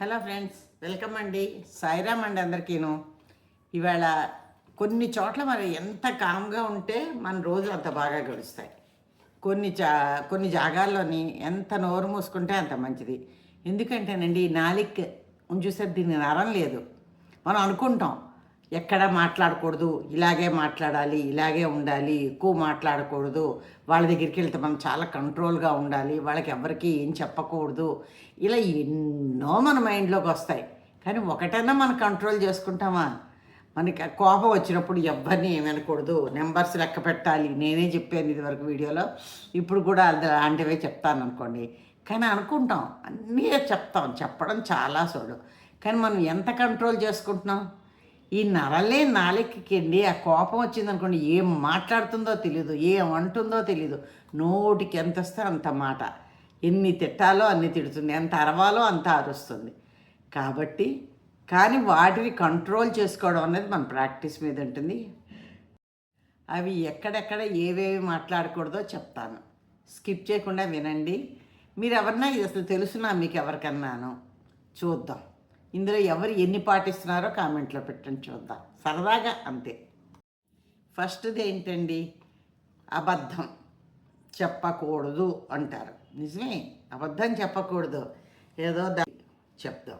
Hello friends welcome అండి. సాయిరామ్ అండి అందరికీను. ఇవాళ కొన్ని చోట్ల మరి ఎంత కామ్గా ఉంటే మన రోజులు అంత బాగా గడుస్తాయి. కొన్ని జా కొన్ని జాగాల్లోని ఎంత నోరు మూసుకుంటే అంత మంచిది. ఎందుకంటేనండి నాలిక్ చూసారు దీన్ని నరం లేదు. మనం అనుకుంటాం ఎక్కడ మాట్లాడకూడదు ఇలాగే మాట్లాడాలి ఇలాగే ఉండాలి ఎక్కువ మాట్లాడకూడదు. వాళ్ళ దగ్గరికి వెళ్తే మనం చాలా కంట్రోల్గా ఉండాలి వాళ్ళకి ఎవరికి ఏం చెప్పకూడదు. ఇలా ఎన్నో మన మైండ్లోకి వస్తాయి. కానీ ఒకటైనా మనం కంట్రోల్ చేసుకుంటామా? మనకి కోపం వచ్చినప్పుడు ఎవరిని ఏమనకూడదు నెంబర్స్ లెక్క పెట్టాలి. నేనే చెప్పాను ఇది వరకు వీడియోలో. ఇప్పుడు కూడా అలాంటివే చెప్తాను అనుకోండి. కానీ అనుకుంటాం. అన్నీ చెప్తాం. చెప్పడం చాలా సోడు కానీ మనం ఎంత కంట్రోల్ చేసుకుంటున్నాం? ఈ నరలే నాలుకకండి ఆ కోపం వచ్చిందనుకోండి ఏం మాట్లాడుతుందో తెలియదు ఏం అంటుందో తెలియదు నోటికి ఎంత వస్తే అంత మాట. ఎన్ని తిట్టాలో అన్ని తిడుతుంది ఎంత అరవాలో అంత అరుస్తుంది. కాబట్టి కానీ వాటిని కంట్రోల్ చేసుకోవడం అనేది మన ప్రాక్టీస్ మీద ఉంటుంది. అవి ఎక్కడెక్కడ ఏవేవి మాట్లాడకూడదో చెప్తాను. స్కిప్ చేయకుండా వినండి. మీరు ఎవరన్నా ఇది అసలు తెలుసునా మీకు ఎవరికన్నాను చూద్దాం. ఇందులో ఎవరు ఎన్ని పాటిస్తున్నారో కామెంట్లో పెట్టండి చూద్దాం. సరదాగా అంతే. ఫస్ట్ది ఏంటండి? అబద్ధం. చెప్పకూడదు అంటారు. నిజమే అబద్ధం చెప్పకూడదు. ఏదో దా చెప్దాం.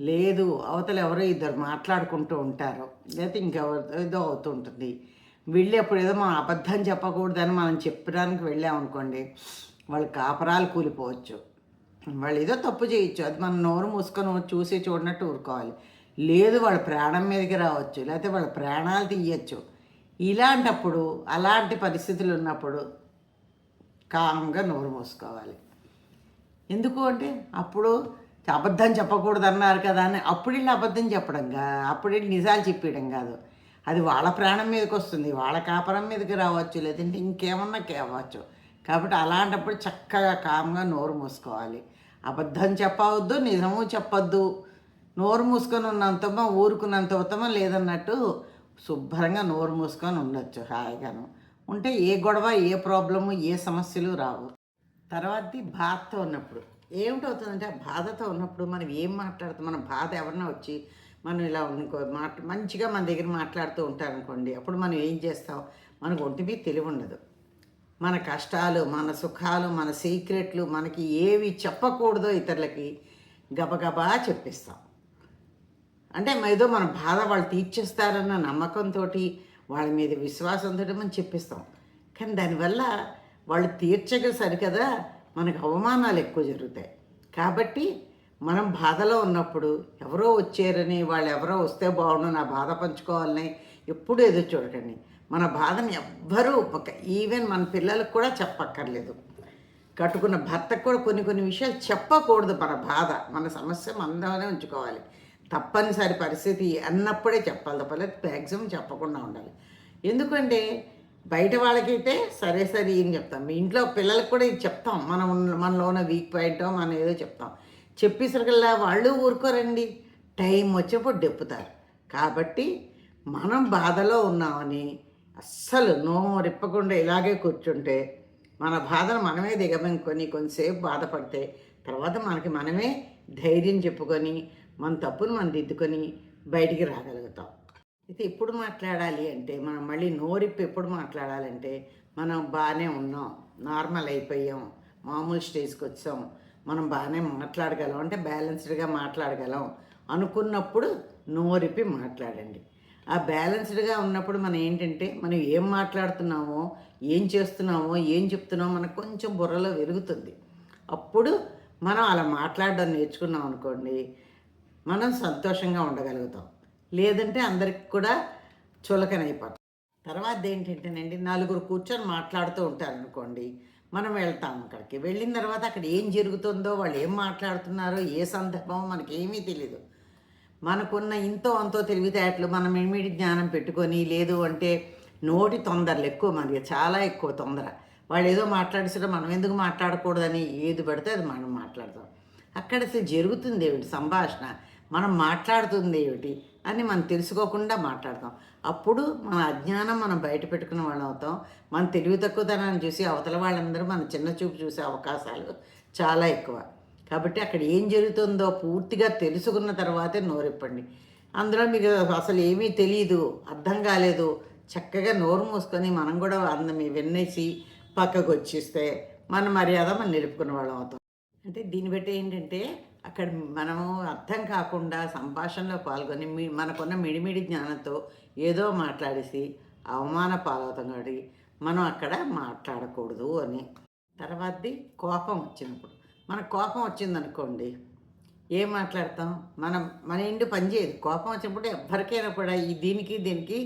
లేదు అవతల ఎవరో ఇద్దరు మాట్లాడుకుంటూ ఉంటారు. లేకపోతే ఇంకెవరు ఏదో అవుతూ ఉంటుంది. వెళ్ళేప్పుడు ఏదో మనం అబద్ధం చెప్పకూడదని మనం చెప్పడానికి వెళ్ళామనుకోండి వాళ్ళు కాపరాలు కూలిపోవచ్చు. వాళ్ళు ఏదో తప్పు చేయొచ్చు. అది మనం నోరు మూసుకొని చూసి చూడనట్టు ఊరుకోవాలి. లేదు వాళ్ళ ప్రాణం మీదకి రావచ్చు లేకపోతే వాళ్ళ ప్రాణాలు తీయచ్చు. ఇలాంటప్పుడు అలాంటి పరిస్థితులు ఉన్నప్పుడు కామ్గా నోరు మూసుకోవాలి. ఎందుకు అంటే అప్పుడు అబద్ధం చెప్పకూడదు అన్నారు కదా అని అప్పుడు వీళ్ళు అబద్ధం చెప్పడం కా అప్పుడు వీళ్ళు నిజాలు చెప్పేయడం కాదు. అది వాళ్ళ ప్రాణం మీదకి వస్తుంది వాళ్ళ కాపరం మీదకి రావచ్చు లేదంటే ఇంకేమన్నా కావచ్చు. కాబట్టి అలాంటప్పుడు చక్కగా కామ్గా నోరు మూసుకోవాలి. అబద్ధం చెప్పవద్దు నిజము చెప్పొద్దు. నోరు మూసుకొని ఉన్నంతమో ఊరుకున్నంత ఉత్తమం లేదన్నట్టు శుభ్రంగా నోరు మూసుకొని ఉండొచ్చు హాయిగాను. ఉంటే ఏ గొడవ ఏ ప్రాబ్లము ఏ సమస్యలు రావు. తర్వాతది బాధతో ఉన్నప్పుడు. ఏమిటవుతుందంటే ఆ బాధతో ఉన్నప్పుడు మనం ఏం మాట్లాడుతాం? మన బాధ ఎవరన్నా వచ్చి మనం ఇలా ఇంకో మాట మంచిగా మన దగ్గర మాట్లాడుతూ ఉంటారనుకోండి అప్పుడు మనం ఏం చేస్తాం? మనకు ఒంటి మీద తెలివి ఉండదు. మన కష్టాలు మన సుఖాలు మన సీక్రెట్లు మనకి ఏవి చెప్పకూడదో ఇతరులకి గబగబా చెప్పిస్తాం. అంటే ఏదో మన బాధ వాళ్ళు తీర్చేస్తారన్న నమ్మకంతో వాళ్ళ మీద విశ్వాసంతో మనం చెప్పిస్తాం. కానీ దానివల్ల వాళ్ళు తీర్చక సరికదా మనకు అవమానాలు ఎక్కువ జరుగుతాయి. కాబట్టి మనం బాధలో ఉన్నప్పుడు ఎవరో వచ్చారని వాళ్ళు ఎవరో వస్తే బాగుండు నా బాధ పంచుకోవాలని ఎప్పుడు ఎదురు చూడకండి. మన బాధను ఎవ్వరూ ఒక ఈవెన్ మన పిల్లలకు కూడా చెప్పక్కర్లేదు. కట్టుకున్న భర్తకు కూడా కొన్ని కొన్ని విషయాలు చెప్పకూడదు మన బాధ. మన సమస్య మనలోనే ఉంచుకోవాలి. తప్పనిసరి పరిస్థితి అన్నప్పుడే చెప్పాలి. తప్పలేదు మ్యాక్సిమం చెప్పకుండా ఉండాలి. ఎందుకంటే బయట వాళ్ళకైతే సరే సరే ఏం చెప్తాం. మీ ఇంట్లో పిల్లలకు కూడా ఇది చెప్తాం. మనం మనలో ఉన్న వీక్ పాయింట్ మనం ఏదో చెప్తాం. చెప్పేసరికల్లా వాళ్ళు ఊరుకోరండి. టైం వచ్చేప్పుడు డెప్పుతారు. కాబట్టి మనం బాధలో ఉన్నామని అస్సలు నోరిప్పకుండా ఇలాగే కూర్చుంటే మన బాధను మనమే దిగమింగుకొని కొంతసేపు బాధపడితే తర్వాత మనకి మనమే ధైర్యం చెప్పుకొని మన తప్పును మనం దిద్దుకొని బయటికి రాగలుగుతాం. అయితే ఎప్పుడు మాట్లాడాలి అంటే మనం మళ్ళీ నోరిప్పి ఎప్పుడు మాట్లాడాలంటే మనం బాగానే ఉన్నాం నార్మల్ అయిపోయాం మామూలు స్టేజ్కి వచ్చాం మనం బాగానే మాట్లాడగలం అంటే బ్యాలెన్స్డ్గా మాట్లాడగలం అనుకున్నప్పుడు నోరిప్పి మాట్లాడండి. ఆ బ్యాలెన్స్డ్గా ఉన్నప్పుడు మనం ఏంటంటే మనం ఏం మాట్లాడుతున్నామో ఏం చేస్తున్నామో ఏం చెప్తున్నామో మనకు కొంచెం బుర్రలో వెలుగుతుంది. అప్పుడు మనం అలా మాట్లాడడం నేర్చుకున్నాం అనుకోండి మనం సంతోషంగా ఉండగలుగుతాం. లేదంటే అందరికి కూడా చులకనైపోతాం తర్వాత ఏంటంటేనండి నలుగురు కూర్చొని మాట్లాడుతూ ఉంటారు అనుకోండి మనం వెళ్తాం అక్కడికి. వెళ్ళిన తర్వాత అక్కడ ఏం జరుగుతుందో వాళ్ళు ఏం మాట్లాడుతున్నారో ఏ సందర్భమో మనకేమీ తెలియదు మనకున్న ఇంతో అంతో తెలివితేటలు మనం ఇమిడి జ్ఞానం పెట్టుకొని లేదు అంటే నోటి తొందరలు ఎక్కువ మనకి చాలా ఎక్కువ తొందర. వాళ్ళు ఏదో మాట్లాడిసడం మనం ఎందుకు మాట్లాడకూడదని ఏది పడితే అది మనం మాట్లాడతాం. అక్కడ అసలు జరుగుతుంది ఏమిటి? సంభాషణ. మనం మాట్లాడుతుంది ఏమిటి? అని మనం తెలుసుకోకుండా మాట్లాడతాం. అప్పుడు మన అజ్ఞానం మనం బయట పెట్టుకున్న వాళ్ళం అవుతాం. మన తెలివి తక్కువతనాన్ని చూసి అవతల వాళ్ళందరూ మన చిన్న చూపు చూసే అవకాశాలు చాలా ఎక్కువ. కాబట్టి అక్కడ ఏం జరుగుతుందో పూర్తిగా తెలుసుకున్న తర్వాతే నోరిప్పండి. అందులో మీకు అసలు ఏమీ తెలియదు అర్థం కాలేదు. చక్కగా నోరు మూసుకొని మనం కూడా అందం విన్నేసి పక్కకు వచ్చేస్తే మన మర్యాద మనం నిలుపుకున్న వాళ్ళం అవుతాం. అంటే దీన్ని బట్టి ఏంటంటే అక్కడ మనము అర్థం కాకుండా సంభాషణలో పాల్గొని మీ మనకున్న మిడిమిడి జ్ఞానంతో ఏదో మాట్లాడేసి అవమాన పాలవుతాం కాబట్టి మనం అక్కడ మాట్లాడకూడదు అని. తర్వాతది కోపం వచ్చినప్పుడు. మనకు కోపం వచ్చిందనుకోండి ఏం మాట్లాడతాం? మనం మన ఇంటి పని చేయదు. కోపం వచ్చినప్పుడు ఎవరికైనా కూడా ఈ దీనికి దీనికి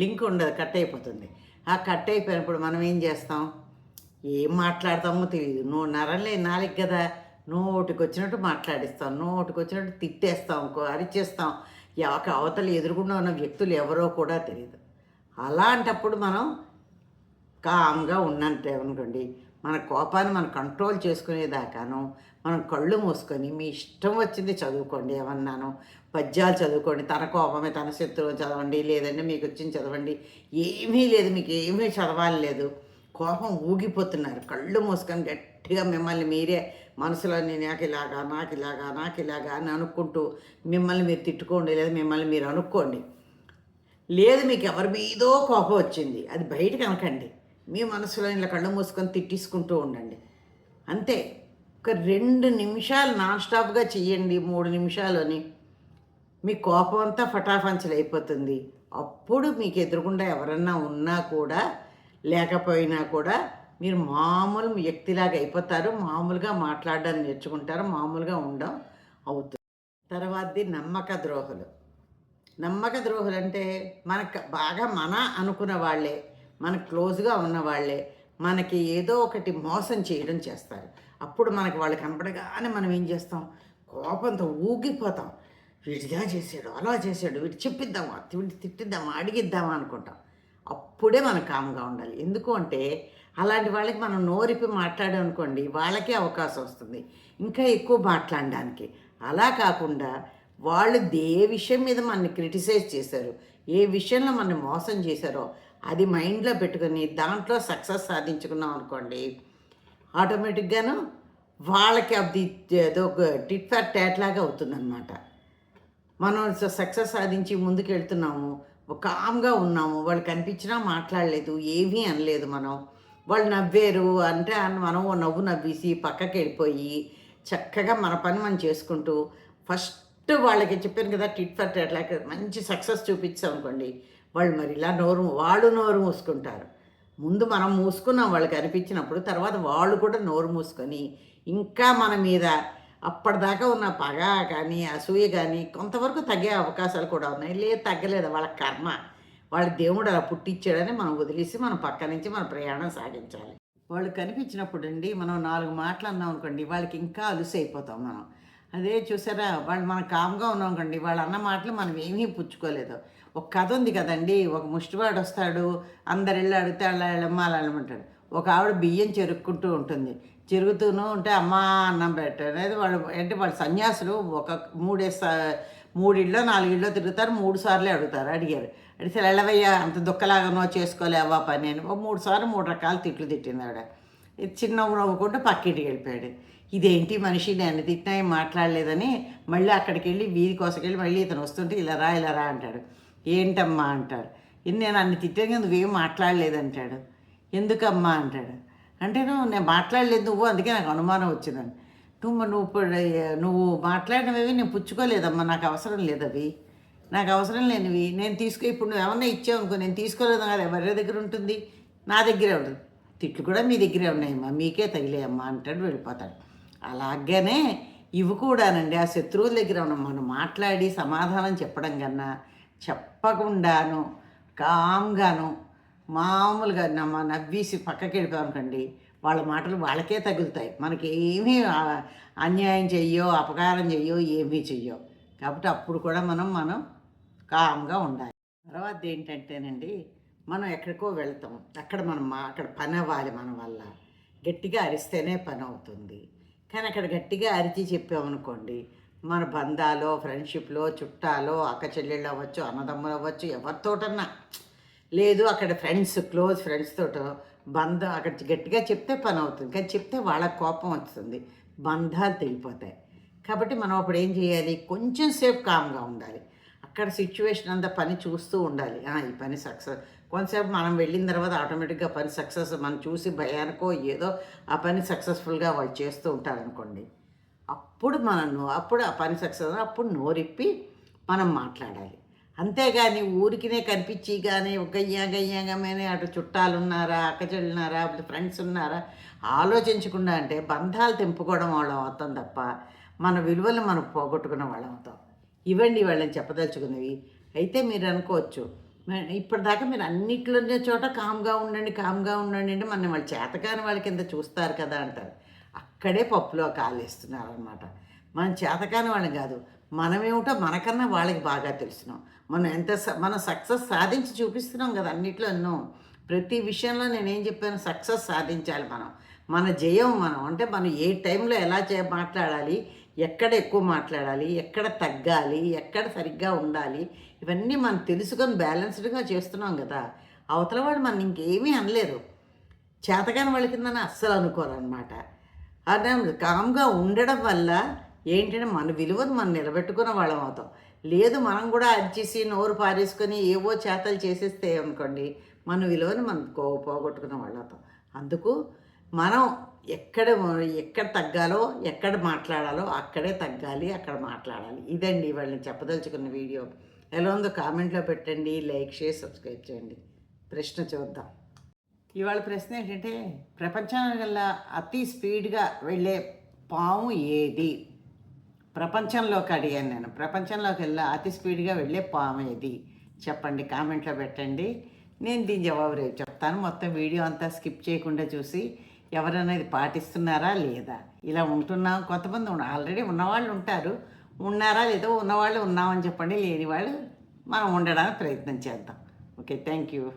లింక్ ఉండదు కట్ అయిపోతుంది. ఆ కట్ అయిపోయినప్పుడు మనం ఏం చేస్తాం? ఏం మాట్లాడతామో తెలియదు నువ్వు నరలే నాలుగు కదా. నోటికి వచ్చినట్టు మాట్లాడిస్తాం నోటికి వచ్చినట్టు తిట్టేస్తాం అరిచేస్తాం ఒక అవతలు ఎదురుగుండా ఉన్న వ్యక్తులు ఎవరో కూడా తెలియదు అలాంటప్పుడు మనం కామ్గా ఉన్నంటే అనుకోండి. మన కోపాన్ని మనం కంట్రోల్ చేసుకునేదాకాను మనం కళ్ళు మూసుకొని మీ ఇష్టం వచ్చింది చదువుకోండి ఏమన్నాను పద్యాలు చదువుకోండి తన కోపమే తన శత్రువు చదవండి లేదంటే మీకు వచ్చింది చదవండి ఏమీ లేదు మీకు ఏమీ చదవాలి లేదు. కోపం ఊగిపోతున్నారు. కళ్ళు మూసుకొని గట్టిగా మిమ్మల్ని మీరే మనసులో నేను నాకు ఇలాగా నాకు ఇలాగా నాకు ఇలాగా అని అనుకుంటూ మిమ్మల్ని మీరు తిట్టుకోండి లేదా మిమ్మల్ని మీరు అనుకోండి. లేదు మీకు ఎవరి మీదో కోపం వచ్చింది. అది బయటకు అనకండి మీ మనసులో ఇలా కళ్ళు మూసుకొని తిట్టించుకుంటూ ఉండండి. అంతే. ఒక రెండు నిమిషాలు నాన్ స్టాప్గా చెయ్యండి మూడు నిమిషాలని. మీ కోపం అంతా ఫటాఫంచలు అయిపోతుంది. అప్పుడు మీకు ఎదురుగుండా ఎవరన్నా ఉన్నా కూడా లేకపోయినా కూడా మీరు మామూలు వ్యక్తిలాగా అయిపోతారు. మామూలుగా మాట్లాడడం నేర్చుకుంటారు. మామూలుగా ఉండడం అవుతుంది. తర్వాతది నమ్మక ద్రోహులు. నమ్మక ద్రోహులు అంటే మనకు బాగా మన అనుకున్న వాళ్ళే. మనకు క్లోజ్గా ఉన్న వాళ్ళే మనకి ఏదో ఒకటి మోసం చేయడం చేస్తారు. అప్పుడు మనకి వాళ్ళు కనపడగానే మనం ఏం చేస్తాం? కోపంతో ఊగిపోతాం. వీడిగా చేసాడు అలా చేసాడు వీడు చెప్పిద్దామా వీడి తిట్టిద్దామా అడిగిద్దామా అనుకుంటాం. అప్పుడే మనం కామ్గా ఉండాలి. ఎందుకు అంటే అలాంటి వాళ్ళకి మనం నోరిపి మాట్లాడామనుకోండి వాళ్ళకే అవకాశం వస్తుంది. ఇంకా ఎక్కువ మాట్లాడడానికి. అలా కాకుండా వాళ్ళు ఏ విషయం మీద మనని క్రిటిసైజ్ చేశారు ఏ విషయంలో మనని మోసం చేశారో అది మైండ్లో పెట్టుకొని దాంట్లో సక్సెస్ సాధించుకున్నాం అనుకోండి ఆటోమేటిక్గాను వాళ్ళకి అది ఏదో ఒక టిట్ ఫర్ ట్యాట్ లాగా అవుతుందన్నమాట. మనం సక్సెస్ సాధించి ముందుకు వెళ్తున్నాము కామ్గా ఉన్నాము వాళ్ళు కనిపించినా మాట్లాడలేదు ఏమీ అనలేదు మనం. వాళ్ళు నవ్వారు అంటే మనం ఓ నవ్వు నవ్వేసి పక్కకి వెళ్ళిపోయి చక్కగా మన పని మనం చేసుకుంటూ ఫస్ట్ వాళ్ళకి చెప్పాను కదా టిట్ ఫర్ ట్యాట్ మంచి సక్సెస్ చూపించాం అనుకోండి వాళ్ళు మరి ఇలా నోరు వాళ్ళు నోరు మూసుకుంటారు. ముందు మనం మూసుకున్నాం వాళ్ళకి అనిపించినప్పుడు తర్వాత వాళ్ళు కూడా నోరు మూసుకొని ఇంకా మన మీద అప్పటిదాకా ఉన్న పగ కానీ అసూయ కానీ కొంతవరకు తగ్గే అవకాశాలు కూడా ఉన్నాయి. లేదు తగ్గలేదు. వాళ్ళ కర్మ. వాళ్ళ దేవుడు అలా పుట్టించాడని మనం వదిలేసి మనం పక్క నుంచి మన ప్రయాణం సాగించాలి. వాళ్ళు కనిపించినప్పుడు అండి మనం నాలుగు మాటలు అన్నాం అనుకోండి వాళ్ళకి ఇంకా అలుసు అయిపోతాం మనం. అదే చూసారా? వాళ్ళు మనం కామ్గా ఉన్నాం అనుకోండి వాళ్ళు అన్న మాటలు మనం ఏమీ పుచ్చుకోలేదు. ఒక కథ ఉంది కదండి. ఒక ముష్టివాడు వస్తాడు అందరిళ్ళు అడిగితే అలా వెళ్ళమ్మాలంటాడు ఒక ఆవిడ బియ్యం చెరుక్కుంటూ ఉంటుంది. చెరుగుతూనే ఉంటే అమ్మ అన్నం పెట్టనేది వాళ్ళు అంటే వాళ్ళు సన్యాసులు. ఒక మూడే మూడిళ్ళో నాలుగిళ్ళో తిరుగుతారు. మూడు సార్లు అడుగుతారు అడిగారు. అడిగితే ఎలవయ్యా అంత దుక్కలాగానో చేసుకోలేవా పని అని. ఒక మూడు సార్లు మూడు రకాల తిట్లు తిట్టింది ఆవిడ. చిన్న నవ్వుకుంటూ పక్కింటికి వెళ్ళిపోయాడు. ఇదేంటి మనిషి నేను తిట్టినా ఏం మాట్లాడలేదని? మళ్ళీ అక్కడికి వెళ్ళి వీధి కోసకెళ్ళి మళ్ళీ ఇతను వస్తుంటే ఇలా రా ఇలా రా అంటాడు. ఏంటమ్మా అంటాడు. నేను అన్ని తిట్టాను నువ్వేం మాట్లాడలేదంటాడు. ఎందుకమ్మా అంటాడు. అంటే నువ్వు నేను మాట్లాడలేదు నువ్వు అందుకే నాకు అనుమానం వచ్చిందని. నువ్వు నువ్వు ఇప్పుడు నువ్వు మాట్లాడినవి నేను పుచ్చుకోలేదమ్మా నాకు అవసరం లేదు అవి నాకు అవసరం లేనివి. నేను తీసుకు ఇప్పుడు నువ్వు ఏమన్నా ఇచ్చావు అనుకో నేను తీసుకోలేదు కదా ఎవరి దగ్గర ఉంటుంది? నా దగ్గరే ఉంటుంది. తిట్లు కూడా మీ దగ్గరే ఉన్నాయమ్మా మీకే తగిలేయమ్మా అంటాడు వెళ్ళిపోతాడు. అలాగనే ఇవి కూడానండి ఆ శత్రువుల దగ్గర ఉన్న మనం మాట్లాడి సమాధానం చెప్పడం కన్నా చెప్పకుండాను కామ్గాను మామూలుగా నమ్మ నవ్వేసి పక్కకి వెళ్ళిపోయామనుకోండి వాళ్ళ మాటలు వాళ్ళకే తగులుతాయి. మనకి ఏమీ అన్యాయం చెయ్యో అపకారం చెయ్యో ఏమీ చెయ్యో. కాబట్టి అప్పుడు కూడా మనం మనం కామ్గా ఉండాలి. తర్వాత ఏంటంటేనండి మనం ఎక్కడికో వెళ్తాం. అక్కడ మనం మా అక్కడ పని అవ్వాలి మన వల్ల. గట్టిగా అరిస్తేనే పని అవుతుంది. కానీ అక్కడ గట్టిగా అరిచి చెప్పామనుకోండి మన బంధాలో ఫ్రెండ్షిప్లో చుట్టాలో అక్క చెల్లెళ్ళు అవ్వచ్చు అన్నదమ్ములు అవ్వచ్చు ఎవరితోటన్నా. లేదు అక్కడ ఫ్రెండ్స్ క్లోజ్ ఫ్రెండ్స్ తోటో బంధం అక్కడ గట్టిగా చెప్తే పని అవుతుంది. కానీ చెప్తే వాళ్ళకి కోపం వస్తుంది. బంధాలు తెగిపోతాయి. కాబట్టి మనం అప్పుడు ఏం చేయాలి? కొంచెం సేపు కామ్గా ఉండాలి. అక్కడ సిచ్యువేషన్ అంతా పని చూస్తూ ఉండాలి. ఈ పని సక్సెస్ కొంతసేపు మనం వెళ్ళిన తర్వాత ఆటోమేటిక్గా పని సక్సెస్ మనం చూసి భయానికో ఏదో ఆ పని సక్సెస్ఫుల్గా వాళ్ళు చేస్తూ ఉంటారనుకోండి. అప్పుడు మనం అప్పుడు ఆ పని సక్సెస్ అప్పుడు నోరిప్పి మనం మాట్లాడాలి. అంతేగాని ఊరికినే కనిపించి కానీ గయ్యా గయ్యాగమేనే అటు చుట్టాలు ఉన్నారా అక్కచెళ్ళున్నారా ఫ్రెండ్స్ ఉన్నారా ఆలోచించకుండా అంటే బంధాలు తెంపుకోవడం వాళ్ళం అవుతాం తప్ప మన విలువలు మనం పోగొట్టుకున్న వాళ్ళం అవుతాం. ఇవ్వండి వాళ్ళని చెప్పదలుచుకున్నవి. అయితే మీరు అనుకోవచ్చు ఇప్పటిదాకా మీరు అన్నిట్లోనే చోట కామ్గా ఉండండి కామ్గా ఉండండి అంటే మన వాళ్ళు చేతకాని వాళ్ళ కింద చూస్తారు కదా అంటారు. అక్కడే పప్పులో కాలేస్తున్నారు అనమాట మనం చేతకాని వాళ్ళం కాదు. మనమేమిటో మనకన్నా వాళ్ళకి బాగా తెలుసున్నాం మనం ఎంత స- మనం సక్సెస్ సాధించి చూపిస్తున్నాం కదా అన్నిట్లో ఎన్నో. ప్రతి విషయంలో నేనేం చెప్పాను? సక్సెస్ సాధించాలి మనం. మన జయం మనం. అంటే మనం ఏ టైంలో ఎలా చే మాట్లాడాలి? ఎక్కడ ఎక్కువ మాట్లాడాలి? ఎక్కడ తగ్గాలి? ఎక్కడ సరిగ్గా ఉండాలి? ఇవన్నీ మనం తెలుసుకొని బ్యాలెన్స్డ్గా చేస్తున్నాం కదా. అవతల వాడు మనం ఇంకేమీ అనలేరు చేతకాని వాళ్ళ కిందని అస్సలు అనుకోరు అనమాట అదే కామ్గా ఉండడం వల్ల ఏంటంటే మన విలువను మనం నిలబెట్టుకున్న వాళ్ళం అవుతాం. లేదు మనం కూడా అరిచేసి నోరు పారేసుకొని ఏవో చేతలు చేసేస్తే అనుకోండి మన విలువను మనం కో పోగొట్టుకున్న వాళ్ళు అవుతాం. అందుకు మనం ఎక్కడ ఎక్కడ తగ్గాలో ఎక్కడ మాట్లాడాలో అక్కడే తగ్గాలి అక్కడ మాట్లాడాలి. ఇదండి వాళ్ళని చెప్పదలుచుకున్న వీడియో. ఎలా ఉందో కామెంట్లో పెట్టండి లైక్ షేర్ సబ్స్క్రైబ్ చేయండి. ప్రశ్న చూద్దాం. ఇవాళ ప్రశ్న ఏంటంటే ప్రపంచంలో అతి స్పీడ్గా వెళ్ళే పాము ఏది? ప్రపంచంలోకి అడిగాను నేను. ప్రపంచంలోకి వెళ్ళా అతి స్పీడ్గా వెళ్ళే పాము ఏది? చెప్పండి కామెంట్లో పెట్టండి. నేను దీని జవాబు రేపు చెప్తాను. మొత్తం వీడియో అంతా స్కిప్ చేయకుండా చూసి ఎవరైనా ఇది పాటిస్తున్నారా లేదా? ఇలా ఉంటున్నాం. కొంతమంది ఆల్రెడీ ఉన్నవాళ్ళు ఉంటారు. ఉన్నారా లేదో ఉన్నవాళ్ళు ఉన్నామని చెప్పండి. లేని వాళ్ళు మనం ఉండడానికి ప్రయత్నం చేద్దాం. Okay thank you.